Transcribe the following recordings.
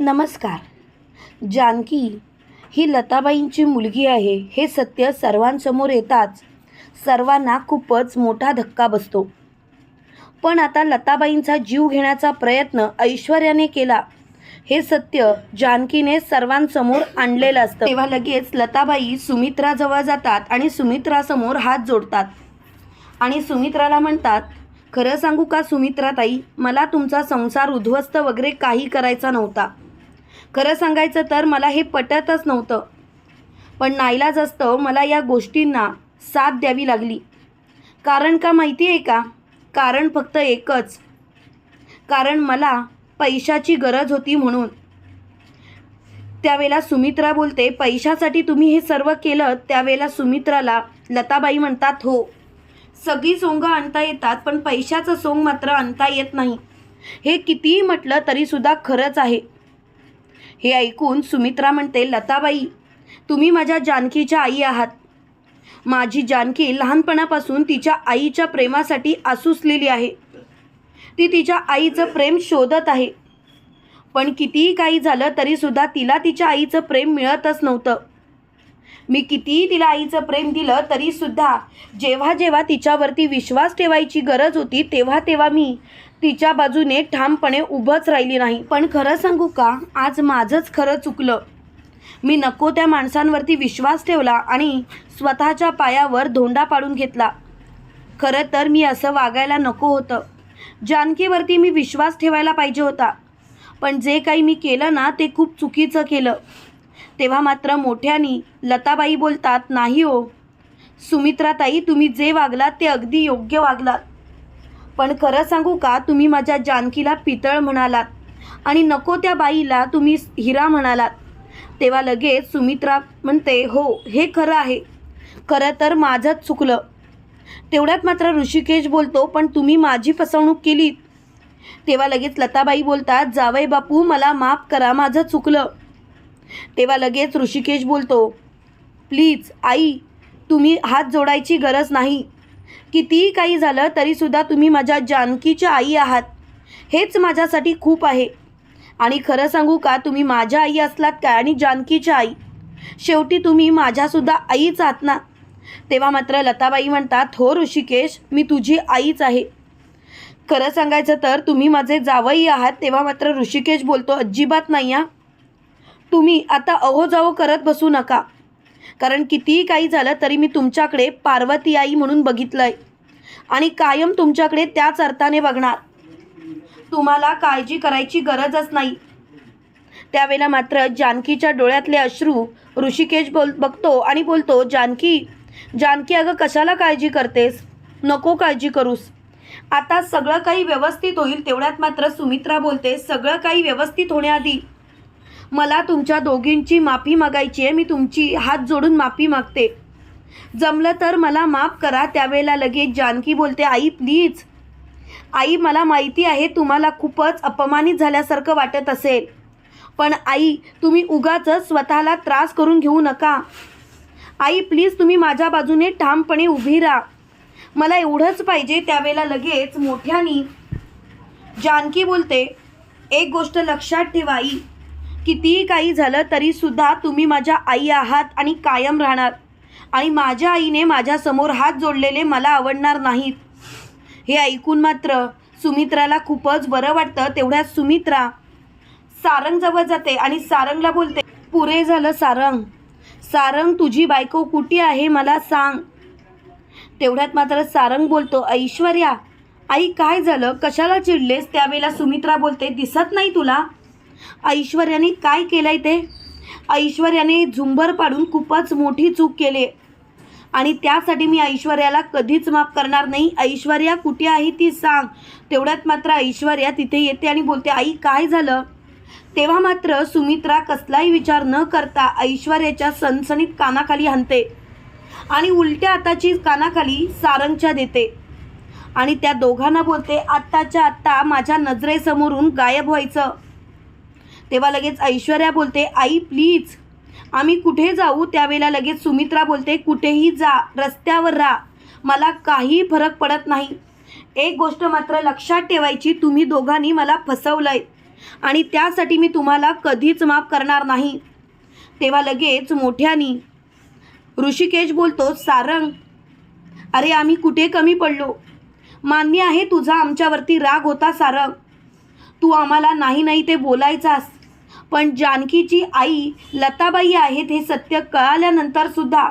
नमस्कार. जानकी ही लताबाईंची मुलगी आहे हे सत्य सर्वांसमोर येताच सर्वांना खूपच मोठा धक्का बसतो. पण आता लताबाईंचा जीव घेण्याचा प्रयत्न ऐश्वर्याने केला. हे सत्य जानकीने सर्वांसमोर आणलेलं असतं. तेव्हा लगेच लताबाई सुमित्राजवळ जातात आणि सुमित्रासमोर हात जोडतात. आणि सुमित्राला म्हणतात खरं सांगू का सुमित्राताई मला तुमचा संसार उद्ध्वस्त वगैरे काही करायचा नव्हता. खरं सांगायचं तर मला हे पटतच नव्हतं. पण नाईलाज असतं मला या गोष्टींना साथ द्यावी लागली. कारण का माहिती आहे का? कारण फक्त एकच. कारण मला पैशाची गरज होती म्हणून. त्यावेळेला सुमित्रा बोलते पैशासाठी तुम्ही हे सर्व केलं त्यावेळेला सुमित्राला लताबाई म्हणतात हो सगळी सोंगं आणता येतात पण पैशाचं सोंग मात्र आणता येत नाही. हे कितीही म्हटलं तरीसुद्धा खरंच आहे. हे ऐकून सुमित्रा म्हणते लताबाई तुम्ही माझ्या जानकीच्या आई आहात. माझी जानकी लहानपणापासून तिच्या आईच्या प्रेमासाठी आसुसलेली आहे. ती तिच्या आईचं प्रेम शोधत आहे. पण कितीही काही झालं तरीसुद्धा तिला तिच्या आईचं प्रेम मिळतच नव्हतं. मी कितीही तिला आईचं प्रेम दिलं तरीसुद्धा जेव्हा जेव्हा तिच्यावरती विश्वास ठेवायची गरज होती तेव्हा तेव्हा मी तिच्या बाजूने ठामपणे उभंच राहिली नाही. पण खरं सांगू का? आज माझंच खरं चुकलं. मी नको त्या माणसांवरती विश्वास ठेवला आणि स्वतःच्या पायावर धोंडा पाडून घेतला. खरं तर मी असं वागायला नको होतं. जानकीवरती मी विश्वास ठेवायला पाहिजे होता. पण जे काही मी केलं ना ते खूप चुकीचं केलं. तेव्हा मात्र मोठ्यानी लताबाई बोलतात नाही हो. सुमित्राताई तुम्ही जे वागलात ते अगदी योग्य वागलात. पण खरं सांगू का तुम्ही माझ्या जानकीला पितळ म्हणालात आणि नको त्या बाईला तुम्ही हिरा म्हणालात. तेव्हा लगेच सुमित्रा म्हणते हो हे खरं आहे. खरं तर माझंच चुकलं. तेवढ्यात मात्र ऋषिकेश बोलतो पण तुम्ही माझी फसवणूक केलीत. तेव्हा लगेच लताबाई बोलतात जावई बापू मला माफ करा माझं चुकलं. तेव्हा लगेच ऋषिकेश बोलतो प्लीज आई तुम्ही हात जोडायची गरज नाही. कितीही काही झालं तरीसुद्धा तुम्ही माझ्या जानकीच्या आई आहात. हेच माझ्यासाठी खूप आहे. आणि खरं सांगू का तुम्ही माझ्या आई असलात काय आणि जानकीच्या आई? शेवटी तुम्ही माझ्यासुद्धा आईच आहात ना? तेव्हा मात्र लताबाई म्हणतात हो ऋषिकेश मी तुझी आईच आहे. खरं सांगायचं तर तुम्ही माझे जावई आहात तेव्हा मात्र ऋषिकेश बोलतो अजिबात नाही हा. तुम्ही आता अहो करत बसू नका. कारण कितीही काही झालं तरी मी तुमच्याकडे पार्वती आई म्हणून बघितलं आहे आणि कायम तुमच्याकडे त्याच अर्थाने बघणार. तुम्हाला काळजी करायची गरजच नाही. त्यावेळेला मात्र जानकीच्या डोळ्यातले अश्रू ऋषिकेश बोल बघतो आणि बोलतो जानकी जानकी अगं कशाला काळजी करतेस? नको काळजी करूस. आता सगळं काही व्यवस्थित होईल तेवढ्यात मात्र सुमित्रा बोलते सगळं काही व्यवस्थित होण्याआधी मला तुमच्या दोघींची माफी मागायची आहे मी तुमची हात जोडून माफी मागते. जमलं तर मला माफ करा त्यावेळेला लगेच जानकी बोलते आई प्लीज आई मला माहिती आहे तुम्हाला खूपच अपमानित झाल्यासारखं वाटत असेल. पण आई तुम्ही उगाच स्वतःला त्रास करून घेऊ नका. आई प्लीज तुम्ही माझ्या बाजूने ठामपणे उभी राहा. मला एवढंच पाहिजे त्यावेळेला लगेच मोठ्यानी. जानकी बोलते एक गोष्ट लक्षात ठेवा आई. कितीही काही झालं तरीसुद्धा तुम्ही माझ्या आई आहात आणि कायम राहणार. आणि माझ्या आईने माझ्यासमोर हात जोडलेले मला आवडणार नाहीत. हे ऐकून मात्र सुमित्राला खूपच बरं वाटतं तेवढ्यात सुमित्रा सारंगजवळ जाते आणि सारंगला बोलते पुरे झालं सारंग. सारंग तुझी बायको कुठे आहे मला सांग. तेवढ्यात मात्र सारंग बोलतो ऐश्वर्या आई काय झालं? कशाला चिडलेस? त्यावेळेला सुमित्रा बोलते दिसत नाही तुला. ऐश्वर्याने काय केलंय ते? ऐश्वर्याने झुंबर पाडून खूपच मोठी चूक केली. आणि त्यासाठी मी ऐश्वर्याला कधीच माफ करणार नाही. ऐश्वर्या कुठे आहे ती सांग. तेवढ्यात मात्र ऐश्वर्या तिथे येते आणि बोलते आई काय झालं? तेव्हा मात्र सुमित्रा कसलाही विचार न करता ऐश्वर्याच्या सणसणीत कानाखाली हाणते आणि उलट्या आताची कानाखाली सारंगच्या देते. आणि त्या दोघांना बोलते आत्ताच्या आत्ता माझ्या नजरेसमोरून गायब व्हायचं. तेव्हा लगेच ऐश्वर्या बोलते आई प्लीज आम्ही कुठे जाऊ? त्यावेळेला लगेच सुमित्रा बोलते कुठेही जा रस्त्यावर राहा. मला काही फरक पडत नाही. एक गोष्ट मात्र लक्षात ठेवायची तुम्ही दोघांनी मला फसवलंय. आणि त्यासाठी मी तुम्हाला कधीच माफ करणार नाही. तेव्हा लगेच मोठ्यानी ऋषिकेश बोलतो सारंग अरे आम्ही कुठे कमी पडलो? मान्य आहे तुझा आमच्यावरती राग होता सारंग. तू आम्हाला नाही नाही ते बोलायचास. पण जानकीची आई लताबाई आहेत हे सत्य कळाल्यानंतर सुद्धा.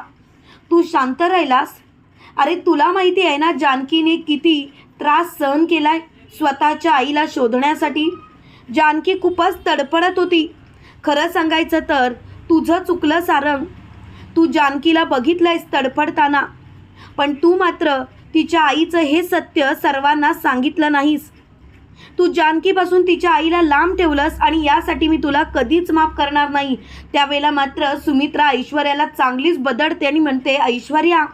तू शांत राहिलास? अरे तुला माहिती आहे ना जानकीने किती त्रास सहन केलाय स्वतःच्या आईला शोधण्यासाठी? जानकी खूपच तडफडत होती. खरं सांगायचं तर तुझं चुकलं सारंग. तू जानकीला बघितलंयस तडफडताना पण तू मात्र तिच्या आईचं हे सत्य सर्वांना सांगितलं नाहीस. तू जानकीपासून तिच्या आईला लांब ठेवलंस आणि यासाठी मी तुला कधीच माफ करणार नाही. त्यावेळेला मात्र सुमित्रा ऐश्वर्याला चांगलीच बदडते आणि म्हणते ऐश्वर्या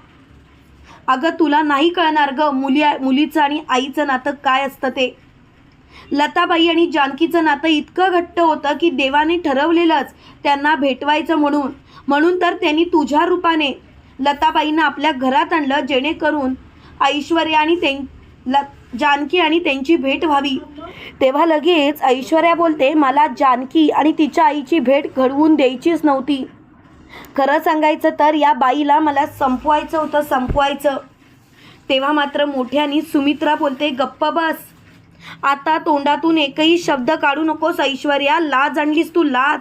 अगं तुला नाही कळणार ग मुली मुलीचं आणि आईचं नातं काय असतं ते. लताबाई आणि जानकीचं नातं इतकं घट्ट होतं की देवाने ठरवलेलंच त्यांना भेटवायचं म्हणून. म्हणून तर त्यांनी तुझ्या रूपाने लताबाईंना आपल्या घरात आणलं जेणेकरून ऐश्वर्या आणि त्यां ल जानकी आणि त्यांची भेट व्हावी. तेव्हा लगेच ऐश्वर्या बोलते मला जानकी आणि तिच्या आईची भेट घडवून द्यायचीच नव्हती. खरं सांगायचं तर या बाईला मला संपवायचं होतं संपवायचं. तेव्हा मात्र मोठ्यानी सुमित्रा बोलते गप्प बस. आता तोंडातून एकही शब्द काढू नकोस ऐश्वर्या. लाज आणलीस तू लाज.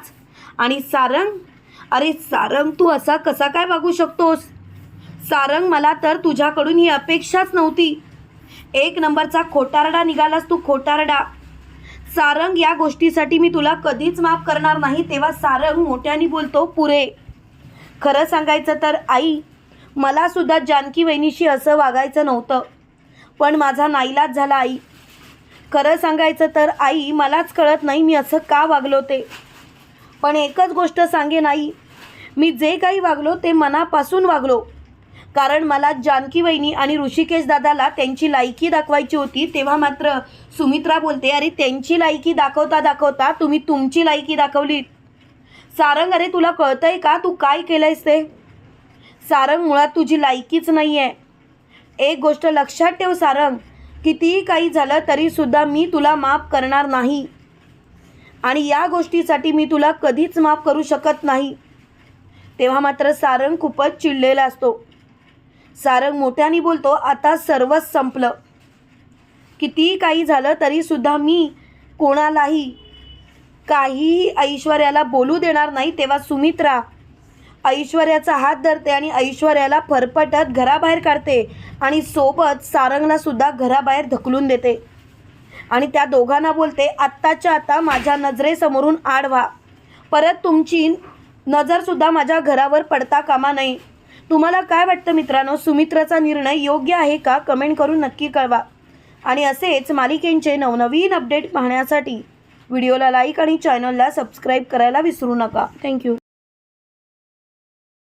आणि सारंग? अरे सारंग तू असा कसा काय वागू शकतोस? सारंग मला तर तुझ्याकडून ही अपेक्षाच नव्हती. एक नंबरचा खोटारडा निघालास तू खोटारडा. सारंग या गोष्टीसाठी मी तुला कधीच माफ करणार नाही तेव्हा सारंग मोठ्याने बोलतो पुरे. खरं सांगायचं तर आई मला सुद्धा जानकी वहिनीशी असं वागायचं नव्हतं पण माझा नाईलाज झाला आई. खरं सांगायचं तर आई मलाच कळत नाही मी असं का वागलो ते. पण एकच गोष्ट सांगेन आई. मी जे काही वागलो ते मनापासून वागलो. कारण मला जानकी वहिनी आणि ऋषिकेश दादाला त्यांची लायकी दाखवायची होती तेव्हा मात्र सुमित्रा बोलते अरे त्यांची लायकी दाखवता दाखवता तुम्ही तुमची लायकी दाखवलीत. सारंग अरे तुला कळतंय का? तू काय केलंयस ते? सारंग मुळात तुझी लायकीच नाही आहे एक गोष्ट लक्षात ठेव सारंग कितीही काही झालं तरीसुद्धा मी तुला माफ करणार नाही. आणि या गोष्टीसाठी मी तुला कधीच माफ करू शकत नाही. तेव्हा मात्र सारंग खूपच चिडलेला असतो. सारंग मोठ्याने बोलतो आता सर्वच संपलं. कितीही काही झालं तरीसुद्धा मी कोणालाही काहीही ऐश्वर्याला बोलू देणार नाही तेव्हा सुमित्रा ऐश्वर्याचा हात धरते आणि ऐश्वर्याला फरफटत घराबाहेर काढते आणि सोबत सारंगला सुद्धा घराबाहेर ढकलून देते. आणि त्या दोघांना बोलते आत्ताच्या आता माझ्या नजरेसमोरून आड व्हा परत तुमची नजरसुद्धा माझ्या घरावर पडता कामा नाही तुम्हाला काय वाटतं मित्रांनो? सुमित्राचा निर्णय योग्य आहे का? कमेंट करून नक्की कळवा. आणि असेच मालिकेंचे नवनवीन अपडेट पाहण्यासाठी व्हिडिओला लाईक आणि चॅनलला सबस्क्राईब करायला विसरू नका. थँक्यू